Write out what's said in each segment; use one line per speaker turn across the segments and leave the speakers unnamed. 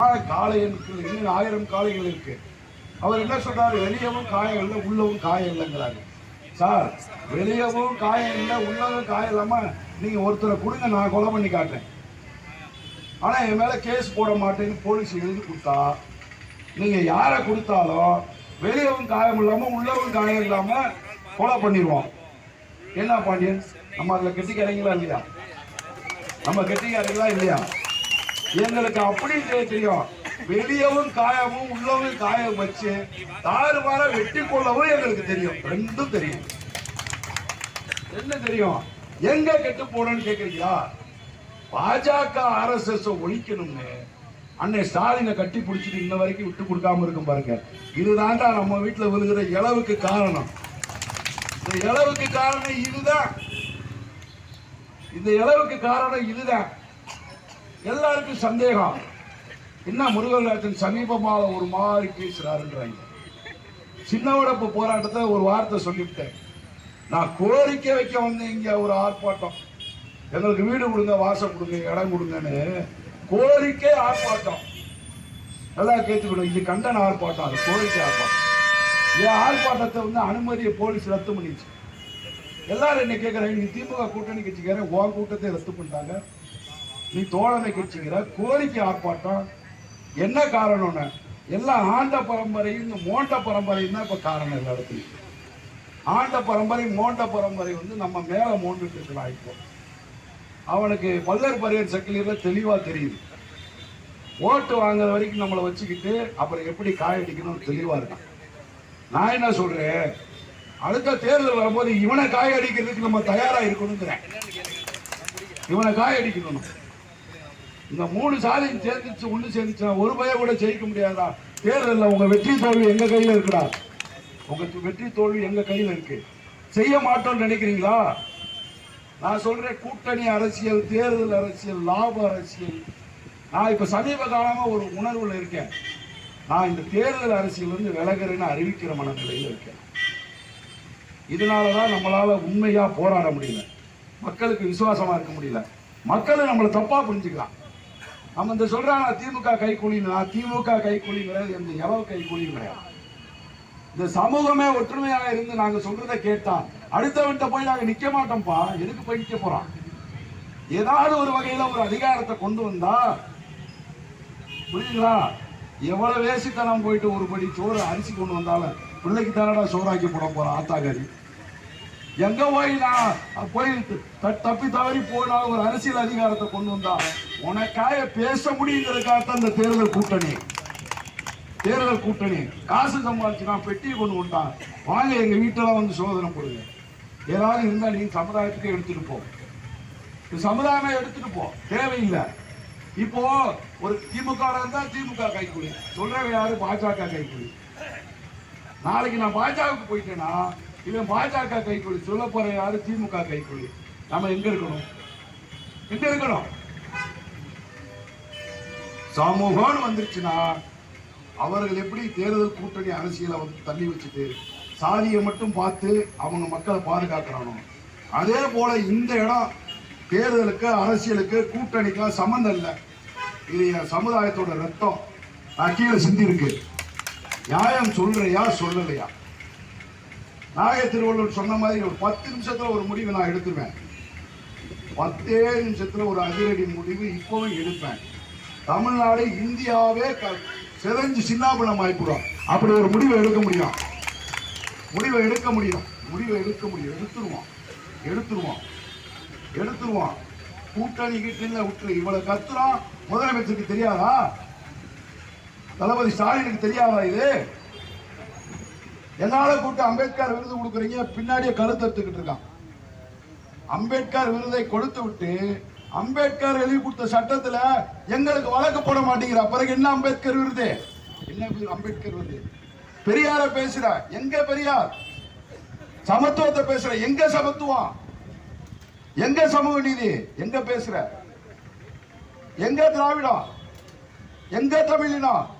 காளை- காளை இன்னும் ஆயிரம் காளைகள் இருக்கு. அவர் என்ன சொல்றாரு? வெளியவும் காயம் இல்லை உள்ளவும் காயம் இல்லைங்கிறாரு. சார் வெளியவும் காயம் இல்லை உள்ளவும் காயம் இல்லாம நீங்க ஒருத்தரை கொடுங்க நான் கொலை பண்ணி காட்டுறேன். ஆனா என் மேல கேஸ் போட மாட்டேன்னு போலீஸ் எழுதி கொடுத்தா நீங்க யாரை கொடுத்தாலும் வெளியவும் காயம் இல்லாம உள்ளவும் காயம் இல்லாம கொலை பண்ணிடுவோம் என்ன பாண்டியன்? நம்ம அதுல கெட்டிக்காரங்களா இல்லையா? நம்ம கெட்டிக்காரங்களா இல்லையா? எங்களுக்கு அப்படி தெரியும். வெளியவும் காயமும் உள்ளவும் காயம் வச்சு தாறுமாற வெட்டி கொள்ளவும் எங்களுக்கு தெரியும். ரெண்டும் தெரியும். என்ன தெரியும்? எங்க கெட்டு போனோம்னு கேக்குறீங்களா? பாஜக ஆர்எஸ்எஸ் ஒழிக்கணும்னு அன்னை ஸ்டாலினை கட்டி பிடிச்சிட்டு இன்ன வரைக்கும் விட்டு கொடுக்காம இருக்கும் பாருங்க. இதுதான்டா நம்ம வீட்டுல விழுகிற இளவுக்கு காரணம். இந்த இளவுக்கு காரணம் இதுதான். இந்த இளவுக்கு காரணம் இதுதான். எல்லாருக்கும் சந்தேகம். என்ன முருகராஜன் சமீபமாக ஒரு மாதிரி பேசுறாருன்றாங்க. சின்ன உடப்பு போராட்டத்தை ஒரு வார்த்தை சொல்லிவிட்டேன். நான் கோரிக்கை வைக்க வந்தேன் இங்க ஒரு ஆர்ப்பாட்டம். எங்களுக்கு வீடு கொடுங்க வாசம் கொடுங்க இடம் கொடுங்கன்னு கோரிக்கை ஆர்ப்பாட்டம். நல்லா கேட்டுக்கணும் இது கண்டன ஆர்ப்பாட்டம் அது கோரிக்கை ஆர்ப்பாட்டம். என் ஆர்ப்பாட்டத்தை வந்து அனுமதியை போலீஸ் ரத்து பண்ணிச்சு. எல்லாரும் என்ன கேட்குறாங்க நீ திமுக கூட்டணி கட்சிக்காரன் உன் கூட்டத்தை ரத்து பண்ணிட்டாங்க. நீ தோழமை கட்சிங்கிற கோரிக்கை ஆர்ப்பாட்டம். என்ன காரணம்னு? எல்லாம் ஆண்ட பரம்பரையும் மோண்ட பரம்பரையும் தான் இப்ப காரணம் எல்லா இடத்துலையும் ஆண்ட பரம்பரை மோண்ட பரம்பரை வந்து நம்ம மேல மோண்டுட்டு இருக்கலாம் இப்போ அவனுக்கு பல்லர் பரியர் சக்கிலியில தெளிவா தெரியுது. ஓட்டு வாங்குற வரைக்கும் நம்மளை வச்சுக்கிட்டு அப்புறம் எப்படி காயடிக்கணும்னு தெளிவா இருக்கான். நான் என்ன சொல்றேன்? அடுத்த தேர்தல் வரும்போது இவனை காயடிக்கிறதுக்கு நம்ம தயாரா இருக்கணுங்கிறேன் இவனை காயடிக்கணும் இந்த மூணு சாதியும் சேர்ந்துச்சு ஒன்று சேர்ந்துச்சுன்னா ஒரு பய கூட ஜெயிக்க முடியாதா? தேர்தலில் உங்க வெற்றி தோல்வி எங்க கையில் இருக்குடா? உங்க வெற்றி தோல்வி எங்க கையில் இருக்கு? செய்ய மாட்டோம்னு நினைக்கிறீங்களா? நான் சொல்றேன் கூட்டணி அரசியல் தேர்தல் அரசியல் லாப அரசியல். நான் இப்ப சமீப காலமாக ஒரு உணர்வுல இருக்கேன். நான் இந்த தேர்தல் அரசியல் வந்து விலகிறேன்னு அறிவிக்கிற மனநிலையில் இருக்கேன். இதனாலதான் நம்மளால உண்மையா போராட முடியல. மக்களுக்கு விசுவாசமா இருக்க முடியல. மக்களை நம்மளை தப்பா புரிஞ்சுக்கலாம் நம்ம இந்த சொல்றாங்க திமுக கை கூலினா திமுக கைக்கூலி கிடையாது எந்த எவ்வளவு கைக்கூலியும் கிடையாது. இந்த சமூகமே ஒற்றுமையாக இருந்து நாங்க சொல்றதை கேட்டா அடுத்தவன்கிட்ட போய் நாங்க நிக்க மாட்டோம்ப்பா எதுக்கு போய் நிக்க போறோம் ஏதாவது ஒரு வகையில ஒரு அதிகாரத்தை கொண்டு வந்தா புரியுங்களா எவ்வளவு வேசித்தனம் போயிட்டு ஒரு படி சோறு அரிசி கொண்டு வந்தாலும் பிள்ளைக்கு தானடா சோறாக்கி போட போறான் ஆத்தாக்காரி எங்க போய் நான் போய் தப்பி தவறி போனா ஒரு அரசியல் அதிகாரத்தை கொண்டு வந்தா உனக்காக பேச முடியுங்கிறதுக்காகத்தான் இந்த தேர்தல் கூட்டணி. தேர்தல் கூட்டணி. காசு சம்பாதிச்சு நான் பெட்டியை கொண்டு வந்தான் வாங்க எங்க வீட்டுல வந்து சோதனை போடுங்க. ஏதாவது இருந்தா நீங்க சமுதாயத்துக்கு எடுத்துட்டு போ. இந்த சமுதாயமே எடுத்துட்டு போ. தேவையில்லை. இப்போ ஒரு திமுக இருந்தா திமுக கைக்கூலி சொல்றவங்க யாரு? பாஜக கைக்கூலி நாளைக்கு நான் பாஜகவுக்கு போயிட்டேன்னா இவன் பாஜக கைக்கூலி சொல்ல போற யாரு திமுக கைக்கூலி நம்ம எங்க இருக்கணும்? எங்க இருக்கணும்? சமூகம்னு வந்துருச்சுன்னா அவர்கள் எப்படி தேர்தல் கூட்டணி அரசியலை வந்து தள்ளி வச்சுட்டு சாதியை மட்டும் பார்த்து அவங்க மக்களை பாதுகாக்கிறானோ? அதே போல இந்த இடம் தேர்தலுக்கு அரசியலுக்கு கூட்டணிக்கெல்லாம் சம்மந்தம் இல்லை. இது என் சமுதாயத்தோட ரத்தம். நான் கீழே சிந்தி இருக்கு நியாயம் சொல்றியா சொல்லலையா? நாகை திருவள்ளுவர் சொன்ன மாதிரி ஒரு பத்து நிமிஷத்தில் ஒரு முடிவு நான் எடுத்துருவேன். பத்தே நிமிஷத்தில் ஒரு அதிரடி முடிவு இப்போவும் எடுப்பேன். தமிழ்நாடு இந்தியாவே க- சிதைஞ்சு சின்னாபுலம் ஆயிப்படும். அப்படி ஒரு முடிவை எடுக்க முடியும். முடிவை எடுக்க முடியும். முடிவை எடுக்க முடியும். எடுத்துருவோம். எடுத்துருவோம். எடுத்துருவோம். கூட்டணி கிட்ட விட்டு இவ்வளவு கத்துறோம் முதலமைச்சருக்கு தெரியாதா? தளபதி ஸ்டாலினுக்கு தெரியாதா இது? என்னால கூட்டு அம்பேத்கர் விருது கொடுக்குறீங்க பின்னாடியே கருத்தெடுத்துக்கிட்டு இருக்கான். அம்பேத்கர் விருதை கொடுத்து விட்டு அம்பேத்கர் எழுதி கொடுத்த சட்டத்துல எங்களுக்கு வழக்கு போட மாட்டேங்கிற. பிறகு என்ன அம்பேத்கர் விருது? என்ன விருது அம்பேத்கர் விருது? பெரியார பேசுற. எங்க பெரியார்? சமத்துவத்தை பேசுற. எங்க சமத்துவம்? எங்க சமூக நீதி? எங்க பேசுற? எங்க திராவிடம்? எங்க தமிழினம்?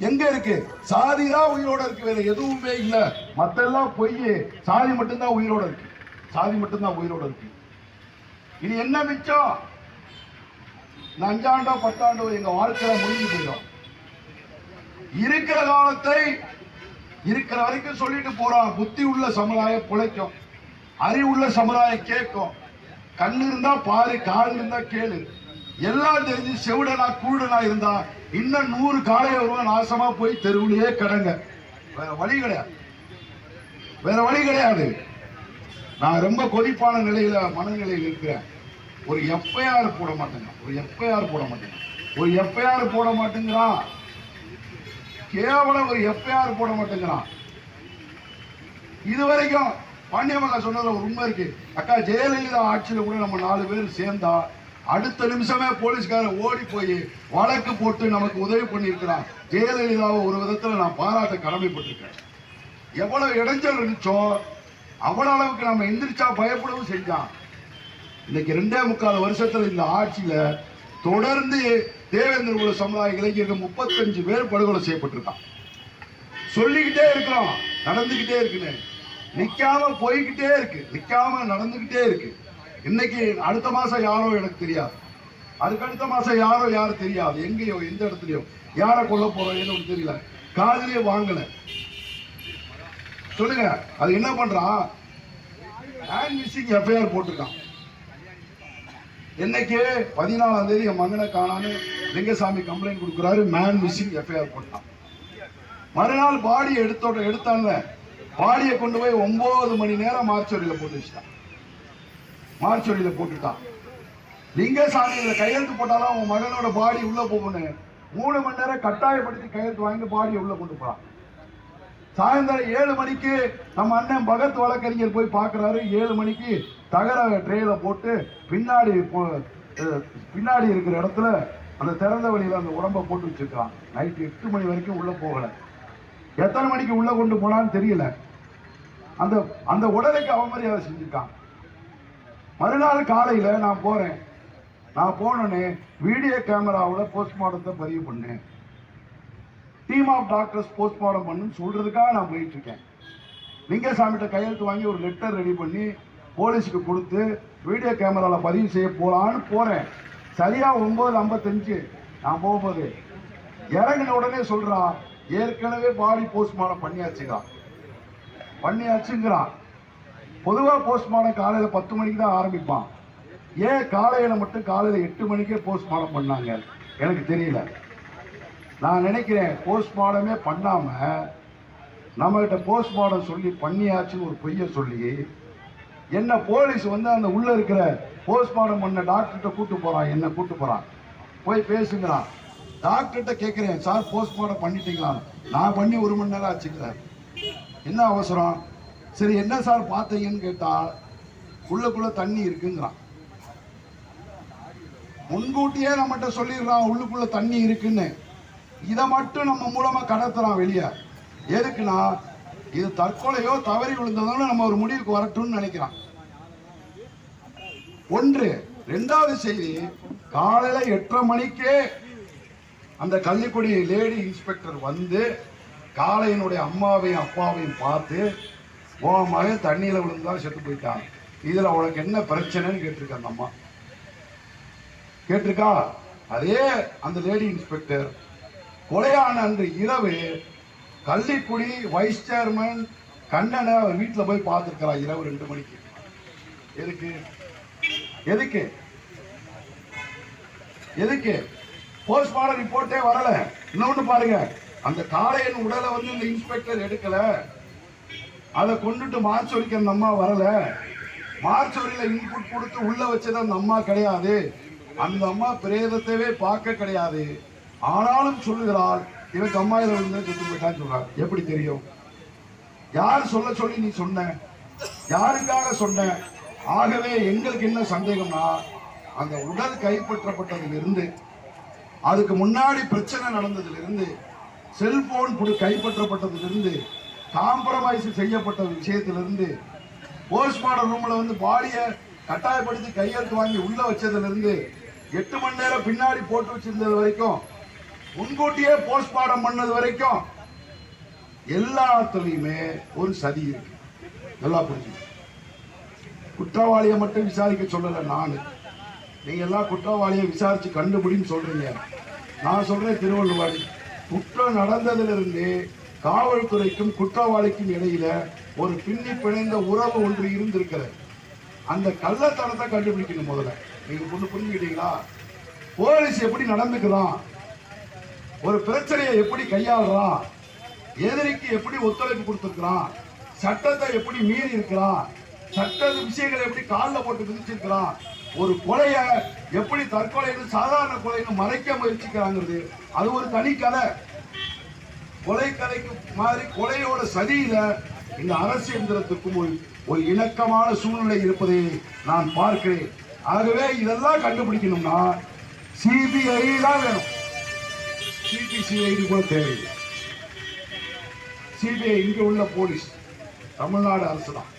எங்க இருக்கு? சாதி தான் உயிரோட இருக்கு வேற எதுவுமே இல்ல. மத்தெல்லாம் பொய் சாதி மட்டும்தான் உயிரோட இருக்கு. சாதி மட்டும்தான் உயிரோட இருக்கு. இது என்ன மிச்சம்? அஞ்சாண்டோ பத்தாண்டோ எங்க வாழ்க்கையில முடிஞ்சு போயிடும். இருக்கிற காலத்தை இருக்கிற வரைக்கும் சொல்லிட்டு போறான். புத்தி உள்ள சமுதாயம் பிழைக்கும். அறிவுள்ள சமுதாயம் கேட்கும். கண்ணு இருந்தா பாரு கால் இருந்தா கேளு. எல்லாம் தெரிஞ்சு செவிடனா கூடனா இருந்தா இன்னும் நூறு காலை வருவன் நாசமா போய் தெருவிலேயே கிடங்க. வேற வழி கிடையாது. வேற வழி கிடையாது. நான் ரொம்ப கொதிப்பான நிலையில மனநிலையில் இருக்கிறேன். ஒரு எஃப்ஐஆர் போட மாட்டேங்க. ஒரு எஃப்ஐஆர் போட மாட்டேங்க. ஒரு எஃப்ஐஆர் போட மாட்டேங்கிறான். கேவலம் ஒரு எஃப்ஐஆர் போட மாட்டேங்கிறான். இது வரைக்கும் பாண்டியமல்லா சொன்னதுல ஒரு உண்மை இருக்கு. அக்கா ஜெயலலிதா ஆட்சியில் கூட நம்ம நாலு பேர் சேர்ந்தா அடுத்த நிமிஷமே போலீஸ்காரன் ஓடி போய் வழக்கு போட்டு நமக்கு உதவி பண்ணியிருக்கிறான். ஜெயலலிதாவை ஒரு விதத்தில் நான் பாராட்ட கடமைப்பட்டிருக்கேன். எவ்வளவு இடைஞ்சல் இருந்துச்சோ அவ்வளோ அளவுக்கு நம்ம எந்திரிச்சா பயப்படவும் செஞ்சான் இன்னைக்கு ரெண்டே முக்கால் வருஷத்தில் இந்த ஆட்சியில் தொடர்ந்து தேவேந்திர குல சமுதாய இளைஞர்கள் முப்பத்தஞ்சு பேர் படுகொலை செய்யப்பட்டிருக்கான். சொல்லிக்கிட்டே இருக்கிறோம் நடந்துக்கிட்டே இருக்குன்னு. நிற்காம போய்கிட்டே இருக்கு நிற்காம நடந்துக்கிட்டே இருக்கு. இன்னைக்கு அடுத்த மாசம் யாரோ எனக்கு தெரியாது. அதுக்கு அடுத்த மாசம் யாரோ யாரும் தெரியாது. எங்கேயோ எந்த இடத்துலயோ. யாரை கொல்ல போறோம் தெரியல. காதுலயே வாங்கல. சொல்லுங்க அது என்ன பண்றான் ஹேண்ட் மிஸ்ஸிங் எஃப்ஐஆர் போட்டிருக்கான். என்னைக்கே பதினாலாம் தேதி என் மகனை காணான்னு லிங்கசாமி கம்ப்ளைண்ட் கொடுக்குறாரு. மேன் மிஸ்ஸிங் எஃப்ஐஆர் போட்டான். மறுநாள் பாடியை எடுத்தோட எடுத்தான்ல. பாடியை கொண்டு போய் ஒன்பது மணி நேரம் மார்ச்சொரியில போட்டு வச்சுட்டான். மார்ச்சொரியில போட்டுட்டான். லிங்கசாமி இதுல கையெழுத்து போட்டாலும் உன் மகனோட பாடி உள்ள போகணும் மூணு மணி நேரம் கட்டாயப்படுத்தி கையெழுத்து வாங்கி பாடியை உள்ள கொண்டு போறான். சாயந்தரம் ஏழு மணிக்கு நம்ம அண்ணன் பகத் வழக்கறிஞர் போய் பார்க்குறாரு. ஏழு மணிக்கு தகர ட்ரேல போட்டு பின்னாடி போ- பின்னாடி இருக்கிற இடத்துல அந்த திறந்த வழியில அந்த உடம்ப போட்டு வச்சிருக்கான். நைட்டு எட்டு மணி வரைக்கும் உள்ள போகல. எத்தனை மணிக்கு உள்ள கொண்டு போனான்னு தெரியல. அந்த அந்த உடலுக்கு அவமரியாதை செஞ்சிருக்கான். மறுநாள் காலையில நான் போறேன். நான் போனோன்னே வீடியோ கேமராவில் போஸ்ட்மார்ட்டத்தை பதிவு பண்ணேன். டீம் ஆஃப் டாக்டர்ஸ் போஸ்ட்மார்ட்டம் பண்ணுன்னு சொல்றதுக்காக நான் போயிட்டு இருக்கேன். லிங்கசாமிகிட்ட கையெழுத்து வாங்கி ஒரு லெட்டர் ரெடி பண்ணி போலீஸுக்கு கொடுத்து வீடியோ கேமராவில் பதிவு செய்ய போகலான்னு போறேன். சரியா ஒன்பது ஐம்பத்தஞ்சு? நான் போகும்போது இறங்கின உடனே சொல்றான் ஏற்கனவே பாடி போஸ்ட்மார்ட்டம் பண்ணியாச்சுக்கிறான் பண்ணியாச்சுங்கிறான் பொதுவாக போஸ்ட்மார்ட்டம் காலையில் பத்து மணிக்கு தான் ஆரம்பிப்பான். ஏன் காலையில் மட்டும் காலையில் எட்டு மணிக்கே போஸ்ட்மார்ட்டம் பண்ணாங்க? எனக்கு தெரியல. நான் நினைக்கிறேன் போஸ்ட்மார்ட்டமே பண்ணாமல் நம்மகிட்ட போஸ்ட்மார்ட்டம் சொல்லி பண்ணியாச்சுன்னு ஒரு பொய்ய சொல்லி என்ன போலீஸ் வந்து அந்த உள்ளே இருக்கிற போஸ்ட்மார்ட்டம் பண்ண டாக்டர்கிட்ட கூட்டு போகிறான் என்ன கூட்டு போகிறான் போய் பேசுங்கிறான். டாக்டர்கிட்ட கேட்குறேன் சார் போஸ்ட்மார்ட்டம் பண்ணிட்டீங்களா நான் பண்ணி ஒரு மணி நேரம் ஆச்சுக்கிறார் என்ன அவசரம்? சரி என்ன சார் பார்த்தீங்கன்னு கேட்டால் உள்ளுக்குள்ள தண்ணி இருக்குங்கிறான். முன்கூட்டியே நம்மகிட்ட சொல்லிடுறான் உள்ளுக்குள்ள தண்ணி இருக்குன்னு. இதை மட்டும் நம்ம மூலமா கடத்துறான் வெளியே. எதுக்குன்னா இது தற்கொலையோ தவறி விழுந்ததோ நம்ம ஒரு முடிவுக்கு வரட்டும்னு நினைக்கிறான். ஒன்று ரெண்டாவது செய்தி காலையில எட்டரை மணிக்கே அந்த கள்ளிக்குடி லேடி இன்ஸ்பெக்டர் வந்து காளையனுடைய அம்மாவையும் அப்பாவையும் பார்த்து உன் மகன் தண்ணியில் விழுந்தான் செத்து போயிட்டான். இதில் உனக்கு என்ன பிரச்சனைன்னு கேட்டிருக்க அந்த அம்மா. கேட்டிருக்கா? அதே அந்த லேடி இன்ஸ்பெக்டர் கொலையான அன்று இரவு கள்ளிக்குடி வைஸ் சேர்மன் கண்ணனை அவர் வீட்டில் போய் பார்த்துருக்கிறா இரவு ரெண்டு மணிக்கு. எதுக்கு? எதுக்கு? எதுக்கு? போஸ்ட்மார்டம் ரிப்போர்ட்டே வரல. இன்னொன்று பாருங்க. அந்த காளையின் உடலை வந்து இந்த இன்ஸ்பெக்டர் எடுக்கலை. அதை கொண்டுட்டு மார்ச் வரைக்கும் அந்த அம்மா வரல. மார்ச் வரையில இன்புட் கொடுத்து உள்ள வச்சது அந்த அம்மா கிடையாது. அந்த அம்மா பிரேதத்தையே பார்க்க கிடையாது. ஆனாலும் சொல்லுகிறாள் இவன் கம்மாயில விழுந்து செத்து போயிட்டான்னு சொல்றாள் எப்படி தெரியும்? யார் சொல்ல சொல்லி நீ சொன்ன? யாருக்காக சொன்ன? ஆகவே எங்களுக்கு என்ன சந்தேகம்னா அந்த உடல் கைப்பற்றப்பட்டதிலிருந்து அதுக்கு முன்னாடி பிரச்சனை நடந்ததிலிருந்து செல்போன் கைப்பற்றப்பட்டதிலிருந்து காம்ப்ரமைஸ் செய்யப்பட்ட விஷயத்திலிருந்து போஸ்ட்மார்டம் ரூம்ல வந்து பாடியை கட்டாயப்படுத்தி கையெழுத்து வாங்கி உள்ள வச்சதுலேருந்து எட்டு மணி நேரம் பின்னாடி போட்டு வச்சிருந்தது வரைக்கும் முன்கூட்டியே போஸ்ட்மார்டம் பண்ணது வரைக்கும் எல்லாத்துலேயுமே ஒரு சதி இருக்கு. நல்லா புரிஞ்சு குற்றவாளியை மட்டும் விசாரிக்க சொல்லலை நான். நீங்க எல்லாம் குற்றவாளியை விசாரிச்சு கண்டுபிடின்னு சொல்றீங்க. நான் சொல்றேன் திருவள்ளுவாடி குற்றம் நடந்ததிலிருந்து காவல்துறைக்கும் குற்றவாளிக்கும் இடையில ஒரு பின்னி பிணைந்த உறவு ஒன்று இருந்திருக்கிறது. அந்த கள்ளத்தனத்தை கண்டுபிடிக்கணும் முதல்ல. நீங்க ஒண்ணு புரிஞ்சுக்கிட்டீங்களா? போலீஸ் எப்படி நடந்துக்கிறான்? ஒரு பிரச்சனையை எப்படி கையாளுறான்? எதிரிக்கு எப்படி ஒத்துழைப்பு கொடுத்துருக்கிறான்? சட்டத்தை எப்படி மீறி இருக்கிறான்? சட்ட விஷயங்களை எப்படி காலில் போட்டு விதிச்சிருக்கிறான்? ஒரு கொலைய எப்படி தற்கொலைன்னு சாதாரண கொலைன்னு மறைக்க முயற்சிக்கிறாங்கிறது அது ஒரு தனி கதை. கொலை கதைக்கு மாதிரி கொலையோட சதியில இந்த அரசு எந்திரத்துக்கும் ஒரு ஒரு இணக்கமான சூழ்நிலை இருப்பதை நான் பார்க்கிறேன். ஆகவே இதெல்லாம் கண்டுபிடிக்கணும்னா சிபிஐ தான் வேணும். சிபிசிஐடி கூட தேவையில்லை. சிபிஐ இங்கே உள்ள போலீஸ் தமிழ்நாடு அரசு தான்.